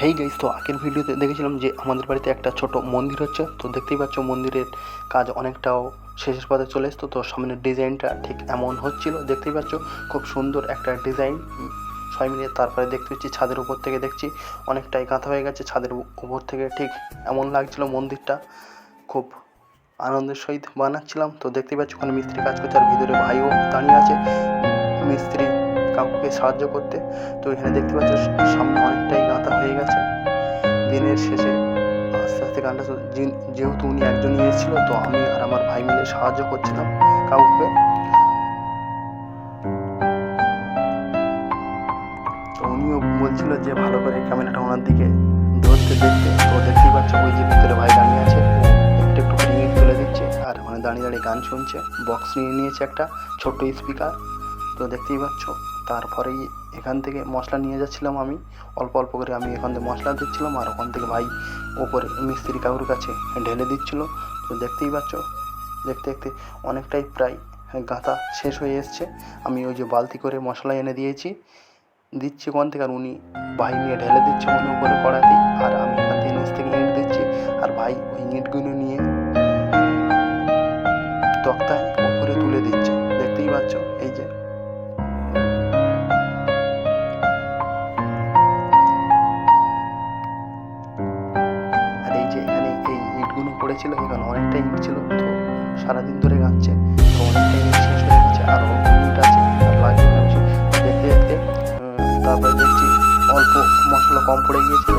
Hey guys তো আগের ভিডিওতে দেখেছিলাম যে আমাদের বাড়িতে একটা ছোট মন্দির হচ্ছে। তো দেখতেই পাচ্ছ মন্দিরের কাজ অনেকটাও শেষের পথে চলে এসতো তো সামনের ডিজাইনটা ঠিক এমন হচ্ছিল। দেখতেই পাচ্ছ খুব সুন্দর একটা ডিজাইন। সবাই মিলে তারপরে দেখতে পাচ্ছি ছাদের উপর থেকে দেখছি অনেকটাই কাঁথা হয়ে গেছে। ছাদের উপর থেকে ঠিক এমন লাগছিল মন্দিরটা। খুব আনন্দের সহিত বানাচ্ছিলাম। তো দেখতেই পাচ্ছ ওখানে মিস্ত্রি কাজ করছে আর ভিতরে ভাইও দাঁড়িয়ে আছে। মিস্ত্রি কাকুকে সাহায্য করতে। তো এখানে দেখতে পাচ্ছ সামনে অনেকটাই গাঁথা হয়ে গেছে। দিনের শেষে আস্তে আস্তে গানটা যেহেতু উনি একজনই এসেছিল, তো আমি আর আমার ভাই মিলে সাহায্য করছিলাম কাউকে। তো উনিও বলছিল যে, ভালো করে ক্যামেরাটা ওনার দিকে ধরতে দেখতে। তো দেখতেই পাচ্ছ, ওই যে ভিতরে ভাই দাঁড়িয়ে আছে। একটু একটু করে তুলে দিচ্ছে আর ওখানে দাঁড়িয়ে দাঁড়িয়ে গান শুনছে। বক্স নিয়ে নিয়েছে একটা ছোট্ট স্পিকার তো দেখতেই পাচ্ছ তারপরেই এখান থেকে মশলা নিয়ে যাচ্ছিলাম আমি। অল্প অল্প করে আমি এখান থেকে মশলা দিচ্ছিলাম আর ওখান থেকে ভাই ওপরে মিস্ত্রি কাকুর কাছে ঢেলে দিচ্ছিল। তো দেখতেই পাচ্ছ, দেখতে দেখতে অনেকটাই প্রায় গাঁথা শেষ হয়ে এসছে। আমি ওই যে বালতি করে মশলা এনে দিয়েছি, দিচ্ছি ওখান থেকে আর উনি ভাই নিয়ে ঢেলে দিচ্ছে, উনি উপরে কড়াতেই। আর আমি এখান থেকে নিচ থেকে ইঁট দিচ্ছি। আর ভাই ওই ইঁটগুলো পড়েছিল এখানে অনেকটা ইট ছিল, তো সারাদিন ধরে গাচ্ছে, তো অনেকটা ইট শেষ হয়ে গেছে, আর অল্প আছে, আর ভাবছি দেখতে দেখতে তারপরে দেখছি অল্প মশলা কম পড়ে গিয়েছিল,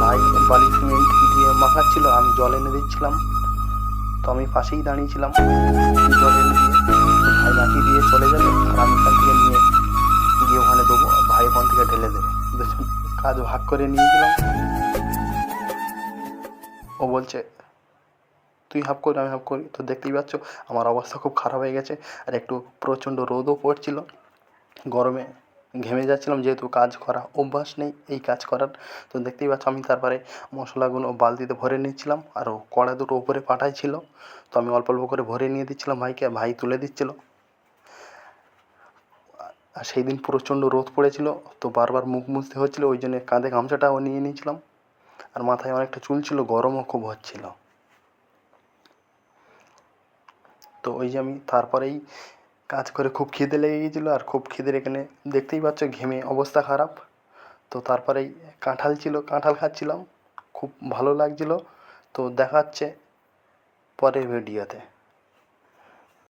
ভাই বালি সিমেন্ট দিয়ে মাখাচ্ছিল, আমি জল এনে দিচ্ছিলাম, তো আমি পাশেই দাঁড়িয়েছিলাম জল এনে দিয়ে ভাই মাখিয়ে দিয়ে চলে যাবে আর আমি এখান থেকে নিয়ে গিয়ে ওখানে দেবো ভাই ওখান থেকে ঢেলে দেবে কাজ ভাগ করে নিয়েছিলাম ও বলছে তুই হাফ কর, আমি হাফ করি। তো দেখতেই পাচ্ছ, আমার অবস্থা খুব খারাপ হয়ে গেছে আর একটু প্রচণ্ড রোদও পড়ছিল। গরমে ঘেমে যাচ্ছিলাম, যেহেতু কাজ করা অভ্যাস নেই এই কাজ করার। তো দেখতেই পাচ্ছ, আমি তারপরে মশলাগুলো বালতিতে ভরে নিচ্ছিলাম আর কড়া দুটো উপরে পাঠাই ছিল তো আমি অল্প অল্প করে ভরে নিয়ে দিচ্ছিলাম ভাইকে, ভাই তুলে দিচ্ছিল। আর সেই দিন প্রচণ্ড রোদ পড়েছিল, তো বারবার মুখ মুছতে হচ্ছিল, ওই জন্য কাঁধে গামছাটাও নিয়ে নিয়েছিলাম। আর মাথায় অনেকটা চুল ছিল, গরমও খুব হচ্ছিল। তো ওই যে আমি তারপরেই কাজ করে খুব খিদে লেগে গিয়েছিল আর খুব খিদের এখানে দেখতেই পাচ্ছ ঘেমে অবস্থা খারাপ। তো তারপরেই কাঁঠাল ছিল, কাঁঠাল খাচ্ছিলাম, খুব ভালো লাগছিল। তো দেখা হচ্ছে পরের ভিডিওতে।